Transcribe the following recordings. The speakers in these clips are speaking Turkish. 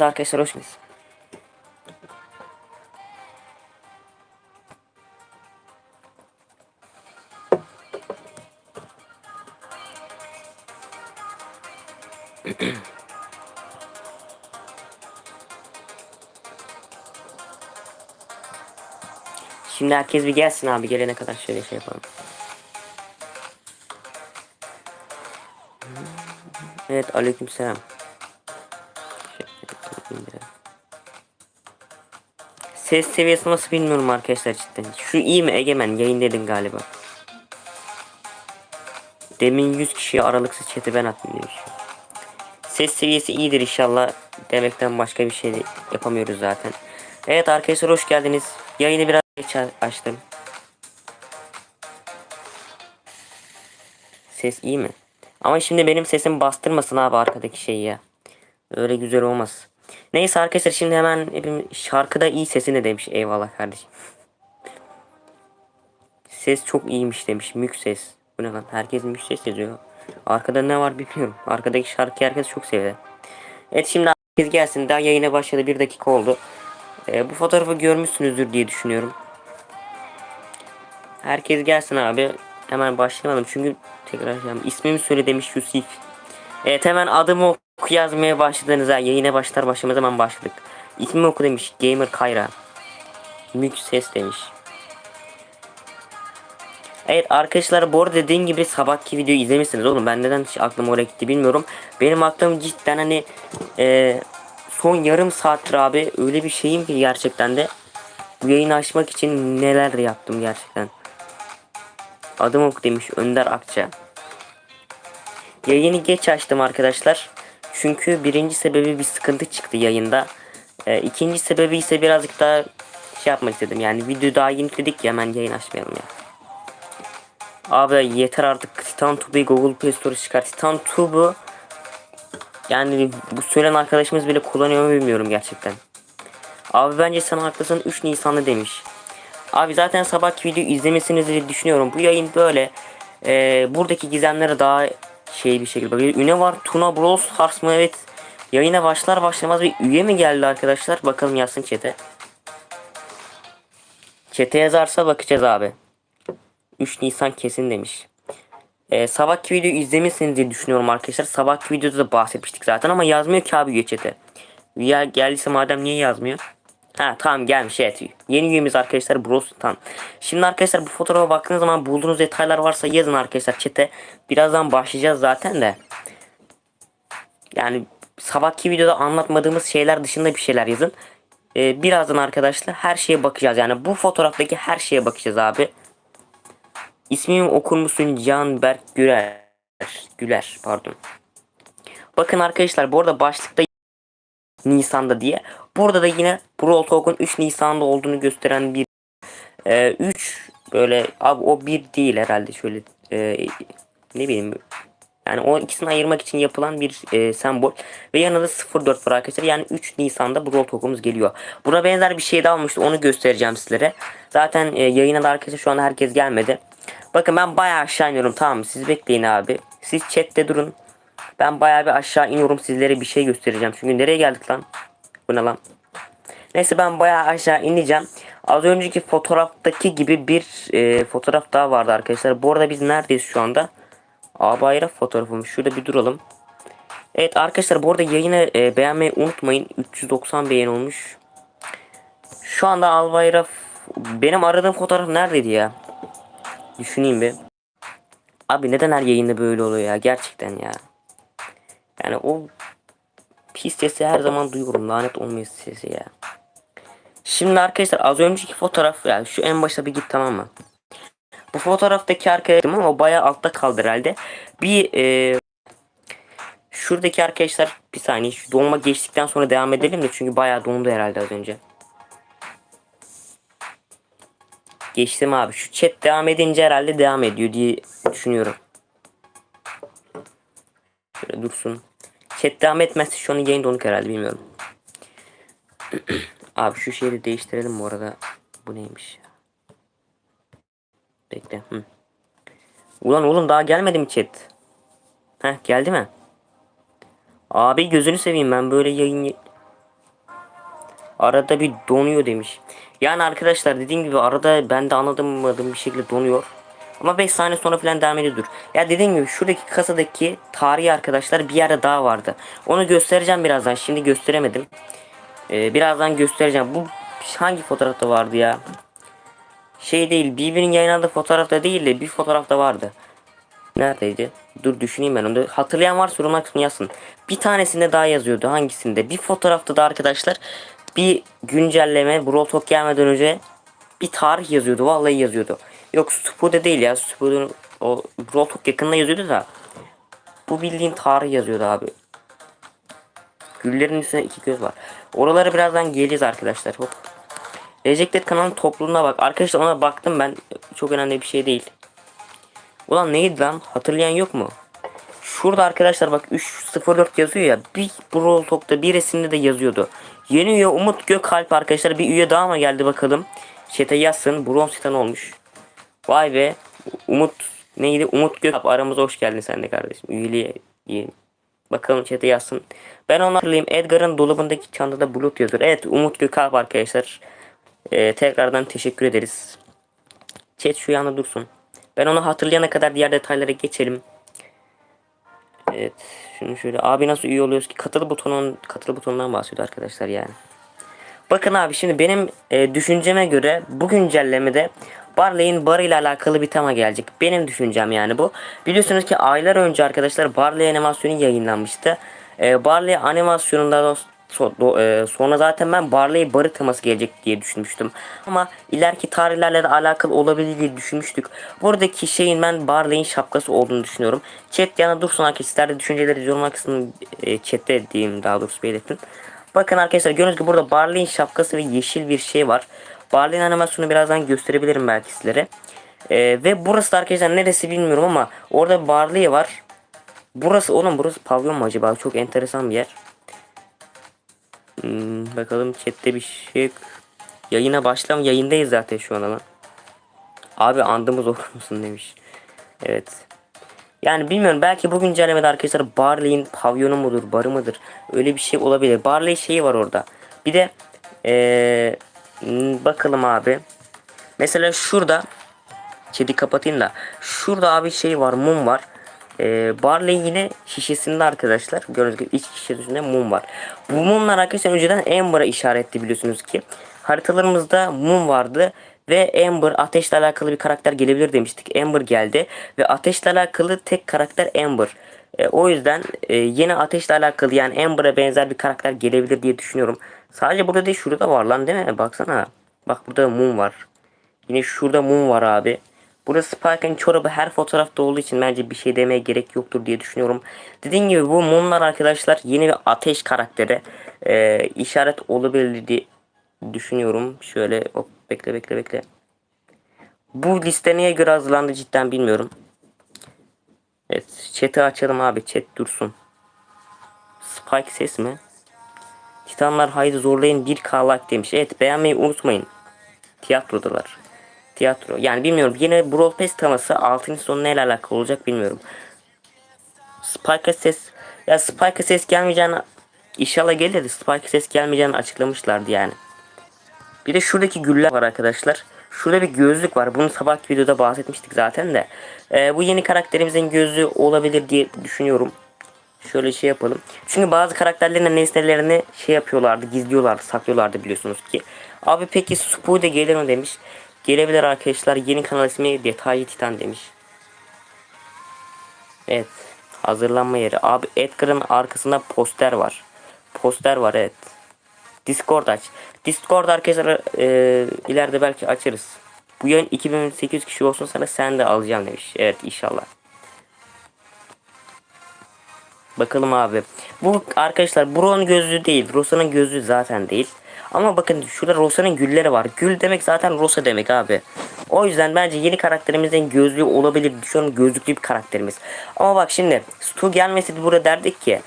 Arkadaşlar hoş geldiniz. Şimdi herkes bir gelsin abi gelene kadar şöyle şey yapalım. Evet aleykümselam. Şöyle indirelim. Ses seviyesi nasıl bilmiyorum arkadaşlar cidden. Şu iyi mi Egemen yayın dedin galiba. Demin 100 kişiye aralıksız chat'i ben attım demiş. Ses seviyesi iyidir inşallah demekten başka bir şey yapamıyoruz zaten. Evet arkadaşlar hoş geldiniz. Yayını biraz geç açtım. Ses iyi mi? Ama şimdi benim sesim bastırmasın abi arkadaki şeyi ya. Öyle güzel olmaz. Neyse arkadaşlar şimdi hemen şarkıda iyi sesini demiş. Eyvallah kardeşim. Ses çok iyiymiş demiş. Mük ses. Bu ne lan? Herkes mük ses yazıyor. Arkada ne var bilmiyorum. Arkadaki şarkıyı herkes çok sevdi. Evet şimdi herkes gelsin. Daha yayına başladı. Bir dakika oldu. Ee, bu fotoğrafı görmüşsünüzdür diye düşünüyorum. Herkes gelsin abi. Hemen başlayalım çünkü tekrar yapayım. İsmimi söyle demiş Yusuf. Evet hemen adımı oku yazmaya başladınız ha. Yayına başlar başlamaz hemen başladık. İsmimi oku demiş. Gamer Kayra. Mük ses demiş. Evet arkadaşlar bu arada dediğim gibi sabahki videoyu izlemişsiniz oğlum. Ben neden hiç aklım oraya gitti bilmiyorum. Benim aklım cidden hani e, son yarım saattir abi öyle bir şeyim ki gerçekten de bu yayını açmak için neler yaptım gerçekten. Adım ok demiş Önder Akça. Yayını geç açtım arkadaşlar. Çünkü birinci sebebi bir sıkıntı çıktı yayında. E, ikinci sebebi ise birazcık daha şey yapmak istedim. Yani video daha yeni dedik ya hemen yayın açmayalım ya. Abi yeter artık Titan Tube'yi Google Play Store çıkar. Titan Tube yani bu söyleyen arkadaşımız bile kullanıyor mu bilmiyorum gerçekten. Abi bence sen haklısın 3 Nisan'da demiş. Abi zaten sabahki videoyu izlemişsiniz diye düşünüyorum. Bu yayın böyle e, buradaki gizemlere daha şey bir şekilde bakıyor. Üne var Tuna Bros Stars mı evet. Yayına başlar başlamaz bir üye mi geldi arkadaşlar? Bakalım yazsın chat'e. Chat'e yazarsa bakacağız abi. 3 Nisan kesin demiş. Ee, sabahki videoyu izlemişsiniz diye düşünüyorum arkadaşlar. Sabahki videoda da bahsetmiştik zaten ama yazmıyor ki abi geçete. Ya geldiyse madem niye yazmıyor? Ha tamam gelmiş evet. Yeni üyemiz arkadaşlar Brostan. Şimdi arkadaşlar bu fotoğrafa baktığınız zaman bulduğunuz detaylar varsa yazın arkadaşlar çete. Birazdan başlayacağız zaten de. Yani sabahki videoda anlatmadığımız şeyler dışında bir şeyler yazın. Ee, birazdan arkadaşlar her şeye bakacağız. Yani bu fotoğraftaki her şeye bakacağız abi. İsmimi okur musun Canberk Güler? Güler pardon. Bakın arkadaşlar bu arada başlıkta Nisan'da diye. Burada da yine Brawl Talk'un 3 Nisan'da olduğunu gösteren bir 3 böyle abi o bir değil herhalde şöyle e, ne bileyim yani o ikisini ayırmak için yapılan bir e, sembol ve yanında 04 var arkadaşlar yani 3 Nisan'da Brawl Talk'umuz geliyor. Buna benzer bir şey daha olmuştu onu göstereceğim sizlere. Zaten e, yayına da arkadaşlar şu anda herkes gelmedi. Bakın ben bayağı aşağı iniyorum tamam? Siz bekleyin abi. Siz chatte durun. Ben bayağı bir aşağı iniyorum sizlere bir şey göstereceğim. Çünkü nereye geldik lan? Bu ne lan? Neyse ben bayağı aşağı ineceğim. Az önceki fotoğraftaki gibi bir e, fotoğraf daha vardı arkadaşlar. Bu arada biz neredeyiz şu anda? A bayrak fotoğrafımız. Şurada bir duralım. Evet arkadaşlar bu arada yayını e, beğenmeyi unutmayın. 390 beğen olmuş. Şu anda Albayrak benim aradığım fotoğraf neredeydi ya? Düşüneyim bir. Abi neden her yayında böyle oluyor ya gerçekten ya. Yani o pis sesi her zaman duyuyorum lanet olmayı sesi ya. Şimdi arkadaşlar az önceki fotoğraf ya şu en başta bir git tamam mı? Bu fotoğraftaki arkadaşım ama o bayağı altta kaldı herhalde. Bir e, şuradaki arkadaşlar bir saniye şu donma geçtikten sonra devam edelim de çünkü bayağı dondu herhalde az önce. Geçtim abi. Şu chat devam edince herhalde devam ediyor diye düşünüyorum. Şöyle dursun. Chat devam etmezse şu an yayın donuk herhalde bilmiyorum. abi şu de değiştirelim bu arada. Bu neymiş ya? Bekle. Hı. Ulan oğlum daha gelmedi mi chat? Heh geldi mi? Abi gözünü seveyim ben böyle yayın... Arada bir donuyor demiş. Yani arkadaşlar dediğim gibi arada ben de anladamadığım bir şekilde donuyor. Ama 5 saniye sonra falan devam ediyordur. Ya dediğim gibi şuradaki kasadaki tarihi arkadaşlar bir yerde daha vardı. Onu göstereceğim birazdan. Şimdi gösteremedim. Ee, birazdan göstereceğim. Bu hangi fotoğrafta vardı ya? Şey değil. Birbirinin yayınladığı fotoğrafta değil de bir fotoğrafta vardı. Neredeydi? Dur düşüneyim ben onu. Hatırlayan varsa yorumlar kısmına yazsın. Bir tanesinde daha yazıyordu. Hangisinde? Bir fotoğrafta da arkadaşlar bir güncelleme Brawl Talk gelmeden önce bir tarih yazıyordu. Vallahi yazıyordu. Yok Stupo'da değil ya. Stupo'da o Brawl Talk yakında yazıyordu da. Bu bildiğin tarih yazıyordu abi. Güllerin üstüne iki göz var. Oralara birazdan geleceğiz arkadaşlar. Hop. Rejected kanalın topluluğuna bak. Arkadaşlar ona baktım ben. Çok önemli bir şey değil. Ulan neydi lan? Hatırlayan yok mu? Şurada arkadaşlar bak 304 yazıyor ya. Bir Brawl Talk'ta birisinde de yazıyordu. Yeni üye Umut Gökalp arkadaşlar. Bir üye daha mı geldi bakalım. Chat'e yazsın. Bronz titan olmuş. Vay be. Umut neydi? Umut Gökalp aramıza hoş geldin sen de kardeşim. Üyeliğe diyelim. Bakalım chat'e yazsın. Ben onu hatırlayayım. Edgar'ın dolabındaki çantada bulut yazıyor. Evet Umut Gökalp arkadaşlar. Ee, tekrardan teşekkür ederiz. Chat şu yana dursun. Ben onu hatırlayana kadar diğer detaylara geçelim. Evet. Şunu şöyle. Abi nasıl üye oluyoruz ki? Katılı butonun katılı butonundan bahsediyor arkadaşlar yani. Bakın abi şimdi benim e, düşünceme göre bu güncellemede Barley'in barı ile alakalı bir tema gelecek. Benim düşüncem yani bu. Biliyorsunuz ki aylar önce arkadaşlar Barley animasyonu yayınlanmıştı. E, Barley animasyonunda da so- do- e, sonra zaten ben Barley barı teması gelecek diye düşünmüştüm. Ama ileriki tarihlerle de alakalı olabilir diye düşünmüştük. Buradaki şeyin ben Barley'in şapkası olduğunu düşünüyorum. Chat yana dursun arkadaşlar. De düşünceleri yorumlar kısmını e, chatte diyeyim daha doğrusu belirtin. Bakın arkadaşlar gördüğünüz gibi burada Barley'in şapkası ve yeşil bir şey var. Barley'in animasyonu birazdan gösterebilirim belki sizlere. E, ve burası da arkadaşlar neresi bilmiyorum ama orada Barley var. Burası oğlum burası pavyon mu acaba? Çok enteresan bir yer. Hmm, bakalım chatte bir şey. Yayına başlam yayındayız zaten şu an ama. Abi andımız okur musun demiş. Evet. Yani bilmiyorum belki bu güncellemede arkadaşlar Barley'in pavyonu mudur barı mıdır öyle bir şey olabilir. Barley şeyi var orada. Bir de ee, bakalım abi. Mesela şurada Kedi kapatayım da. Şurada abi şey var mum var. Ee, Barley yine şişesinde arkadaşlar. Gördüğünüz gibi iç şişesinde mum var. Bu mumlar arkadaşlar önceden Amber'a işaretli biliyorsunuz ki. Haritalarımızda mum vardı. Ve Amber ateşle alakalı bir karakter gelebilir demiştik. Amber geldi. Ve ateşle alakalı tek karakter Amber. E, o yüzden e, yine ateşle alakalı yani Amber'a benzer bir karakter gelebilir diye düşünüyorum. Sadece burada değil şurada var lan değil mi? Baksana. Bak burada mum var. Yine şurada mum var abi. Burada Spike'ın çorabı her fotoğrafta olduğu için bence bir şey demeye gerek yoktur diye düşünüyorum. Dediğim gibi bu mumlar arkadaşlar yeni bir ateş karakteri e, işaret olabilir diye düşünüyorum. Şöyle hop bekle bekle bekle. Bu liste neye göre hazırlandı cidden bilmiyorum. Evet chat'i açalım abi chat dursun. Spike ses mi? Titanlar haydi zorlayın bir kalak demiş. Evet beğenmeyi unutmayın. Tiyatrodalar. Tiyatro. Yani bilmiyorum. Yine Brawl Pass teması 6. sonu neyle alakalı olacak bilmiyorum. Spike'a ses ya Spike'a ses gelmeyeceğini inşallah gelir Spike'a ses gelmeyeceğini açıklamışlardı yani. Bir de şuradaki güller var arkadaşlar. Şurada bir gözlük var. Bunu sabahki videoda bahsetmiştik zaten de. Ee, bu yeni karakterimizin gözlüğü olabilir diye düşünüyorum. Şöyle şey yapalım. Çünkü bazı karakterlerin nesnelerini şey yapıyorlardı, gizliyorlardı, saklıyorlardı biliyorsunuz ki. Abi peki da gelir mi demiş. Gelebilir arkadaşlar. Yeni kanal ismi Detaylı Titan demiş. Evet. Hazırlanma yeri. Abi Edgar'ın arkasında poster var. Poster var evet. Discord aç. Discord arkadaşlar e, ileride belki açarız. Bu yayın 2800 kişi olsun sana sen de alacağım demiş. Evet inşallah. Bakalım abi. Bu arkadaşlar Bro'nun gözlüğü değil. Rosa'nın gözlüğü zaten değil. Ama bakın şurada Rosa'nın gülleri var. Gül demek zaten Rosa demek abi. O yüzden bence yeni karakterimizin gözlüğü olabilir. An gözlüklü bir karakterimiz. Ama bak şimdi Stu gelmeseydi burada derdik ki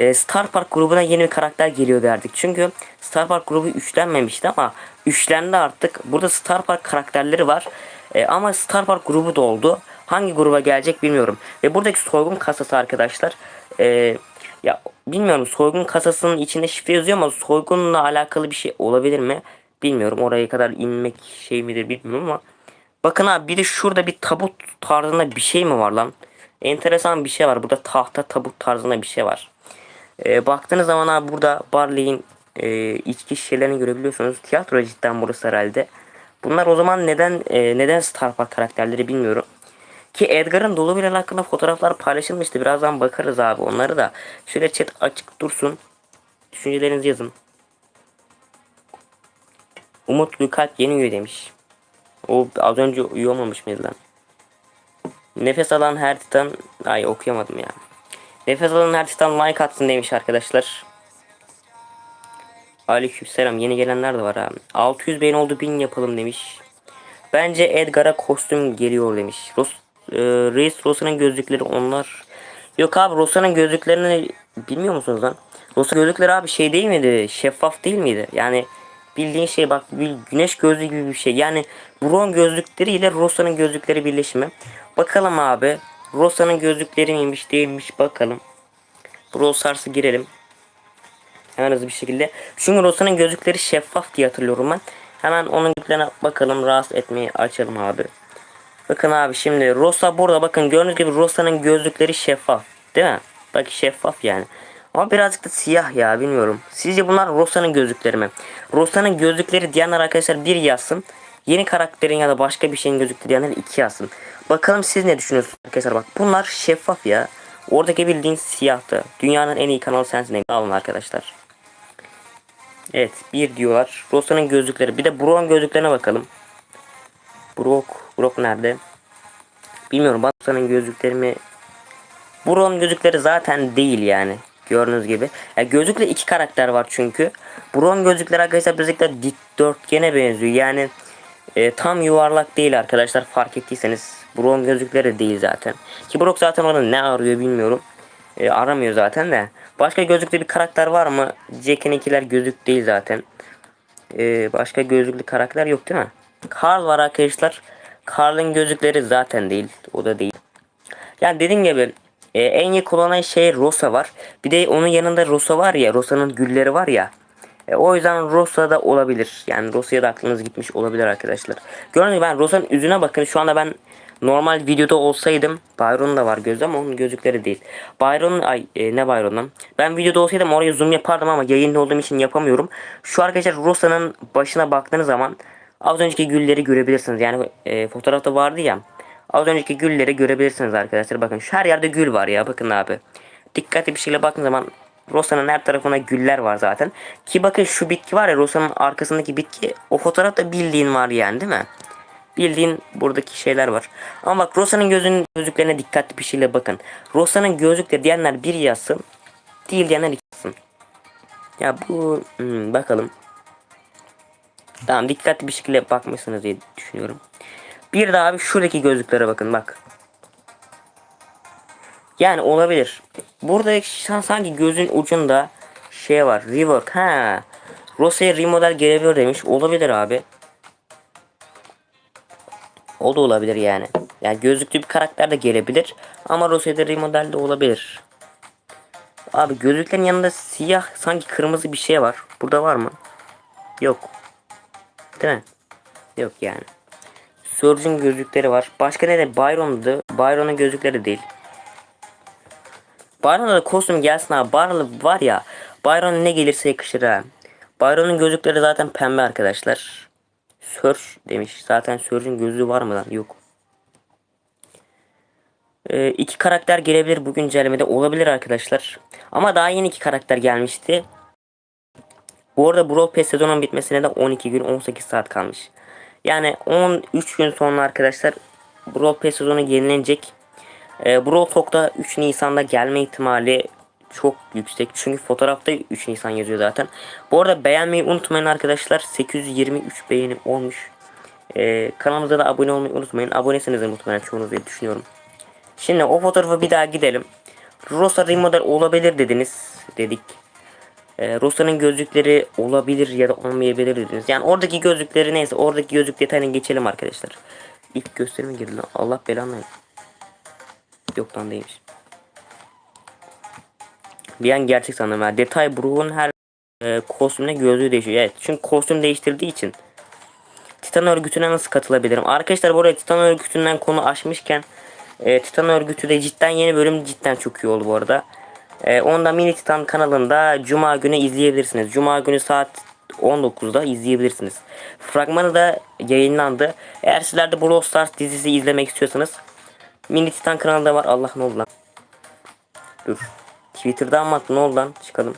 e, Star Park grubuna yeni bir karakter geliyor derdik. Çünkü Star Park grubu üçlenmemişti ama üçlendi artık. Burada Star Park karakterleri var. E, ama Star Park grubu da oldu. Hangi gruba gelecek bilmiyorum. Ve buradaki soygun kasası arkadaşlar. E, Ya bilmiyorum soygun kasasının içinde şifre yazıyor ama soygunla alakalı bir şey olabilir mi? Bilmiyorum oraya kadar inmek şey midir bilmiyorum ama. Bakın abi bir de şurada bir tabut tarzında bir şey mi var lan? Enteresan bir şey var. Burada tahta tabut tarzında bir şey var. Ee, baktığınız zaman abi burada Barley'in e, içki şişelerini görebiliyorsunuz. Tiyatro cidden burası herhalde. Bunlar o zaman neden e, neden Star Park karakterleri bilmiyorum. Ki Edgar'ın dolu bir hakkında fotoğraflar paylaşılmıştı. Birazdan bakarız abi onları da. Şöyle chat açık dursun. Düşüncelerinizi yazın. Umut Gülkalp yeni üye demiş. O az önce üye olmamış mıydı lan? Nefes alan her titan... Ay okuyamadım ya. Nefes alan her titan like atsın demiş arkadaşlar. Aleykümselam yeni gelenler de var abi. 600 beyin oldu 1000 yapalım demiş. Bence Edgar'a kostüm geliyor demiş. Ros, e, Reis Rosa'nın gözlükleri onlar. Yok abi Rosa'nın gözlüklerini bilmiyor musunuz lan? Rosa gözlükleri abi şey değil miydi? Şeffaf değil miydi? Yani bildiğin şey bak bir güneş gözlüğü gibi bir şey. Yani Bron gözlükleri ile Rosa'nın gözlükleri birleşimi. Bakalım abi. Rosa'nın gözlükleri miymiş değilmiş bakalım. Brawl Stars'a girelim. Hemen hızlı bir şekilde. Çünkü Rosa'nın gözlükleri şeffaf diye hatırlıyorum ben. Hemen onun gözlüklerine bakalım rahatsız etmeyi açalım abi. Bakın abi şimdi Rosa burada bakın gördüğünüz gibi Rosa'nın gözlükleri şeffaf. Değil mi? Bak şeffaf yani. Ama birazcık da siyah ya bilmiyorum. Sizce bunlar Rosa'nın gözlükleri mi? Rosa'nın gözlükleri diyenler arkadaşlar bir yazsın. Yeni karakterin ya da başka bir şeyin gözlükleri diyenler iki yazsın. Bakalım siz ne düşünüyorsunuz arkadaşlar bak. Bunlar şeffaf ya. Oradaki bildiğin siyahtı. Dünyanın en iyi kanalı sensin. Alın arkadaşlar. Evet bir diyorlar. Rosa'nın gözlükleri. Bir de Brock'un gözlüklerine bakalım. Brock. Brock nerede? Bilmiyorum. Rosa'nın gözlüklerimi Brock'un gözlükleri zaten değil yani. Gördüğünüz gibi. Yani gözlükle iki karakter var çünkü. Brock'un gözlükleri arkadaşlar birazcık dikdörtgene benziyor. Yani e, tam yuvarlak değil arkadaşlar fark ettiyseniz. Brock'un gözlükleri değil zaten. Ki Brock zaten orada ne arıyor bilmiyorum. E, aramıyor zaten de. Başka gözlüklü bir karakter var mı? Jack'inkiler gözlük değil zaten. E, başka gözlüklü karakter yok değil mi? Carl var arkadaşlar. Carl'ın gözlükleri zaten değil. O da değil. Yani dediğim gibi e, en iyi kullanan şey Rosa var. Bir de onun yanında Rosa var ya. Rosa'nın gülleri var ya. E, o yüzden Rosa da olabilir. Yani Rosa'ya da aklınız gitmiş olabilir arkadaşlar. Gördüğünüz gibi ben Rosa'nın yüzüne bakın. Şu anda ben normal videoda olsaydım Byron da var gözü ama onun gözlükleri değil. Byron ay e, ne Byron'dan? Ben videoda olsaydım oraya zoom yapardım ama yayında olduğum için yapamıyorum. Şu arkadaşlar Rosa'nın başına baktığınız zaman az önceki gülleri görebilirsiniz. Yani e, fotoğrafta vardı ya. Az önceki gülleri görebilirsiniz arkadaşlar. Bakın şu her yerde gül var ya. Bakın abi. Dikkatli bir şekilde baktığınız zaman Rosa'nın her tarafına güller var zaten. Ki bakın şu bitki var ya Rosa'nın arkasındaki bitki o fotoğrafta bildiğin var yani değil mi? Bildiğin buradaki şeyler var. Ama bak Rosa'nın gözünün gözlüklerine dikkatli bir şekilde bakın. Rosa'nın gözlükleri diyenler bir yazsın. Değil diyenler iki yazsın. Ya bu hmm, bakalım. Tamam dikkatli bir şekilde bakmışsınız diye düşünüyorum. Bir daha abi şuradaki gözlüklere bakın bak. Yani olabilir. Burada sanki gözün ucunda şey var. Rework. Ha. Rosa'ya remodel gelebilir demiş. Olabilir abi. O da olabilir yani. Yani gözlüklü bir karakter de gelebilir. Ama Rosa'da remodel de olabilir. Abi gözlüklerin yanında siyah sanki kırmızı bir şey var. Burada var mı? Yok. Değil mi? Yok yani. Surge'un gözlükleri var. Başka ne de Byron'du. Byron'un gözlükleri değil. Byron'a da kostüm gelsin abi. Byron var ya. Byron ne gelirse yakışır ha. Byron'un gözlükleri zaten pembe arkadaşlar. Surge demiş. Zaten Surge'un gözlüğü var mı lan? Yok. Ee, iki karakter gelebilir bu güncellemede. Olabilir arkadaşlar. Ama daha yeni iki karakter gelmişti. Bu arada Brawl Pass sezonun bitmesine de 12 gün 18 saat kalmış. Yani 13 gün sonra arkadaşlar Brawl Pass sezonu yenilenecek. E, Brawl Talk'ta 3 Nisan'da gelme ihtimali çok yüksek. Çünkü fotoğrafta 3 Nisan yazıyor zaten. Bu arada beğenmeyi unutmayın arkadaşlar. 823 beğenim olmuş. E, kanalımıza da abone olmayı unutmayın. Abonesiniz muhtemelen çoğunuz diye düşünüyorum. Şimdi o fotoğrafa bir daha gidelim. Rosa remodel olabilir dediniz. Dedik. E, Rosa'nın gözlükleri olabilir ya da olmayabilir dediniz. Yani oradaki gözlükleri neyse oradaki gözlük detayına geçelim arkadaşlar. İlk gösterime girdi. Allah belanı. Yok lan değilmiş. Bir an gerçek sandım ya. Detay Brook'un her e, kostümüne gözlüğü değişiyor. Evet çünkü kostüm değiştirdiği için. Titan örgütüne nasıl katılabilirim? Arkadaşlar bu arada Titan örgütünden konu açmışken e, Titan örgütü de cidden yeni bölüm cidden çok iyi oldu bu arada. E, onu da Mini Titan kanalında Cuma günü izleyebilirsiniz. Cuma günü saat 19'da izleyebilirsiniz. Fragmanı da yayınlandı. Eğer sizler de Brawl Stars dizisi izlemek istiyorsanız Mini Titan kanalında var. Allah ne oldu lan? Dur. Twitter'dan mı attı ne oldu lan? Çıkalım.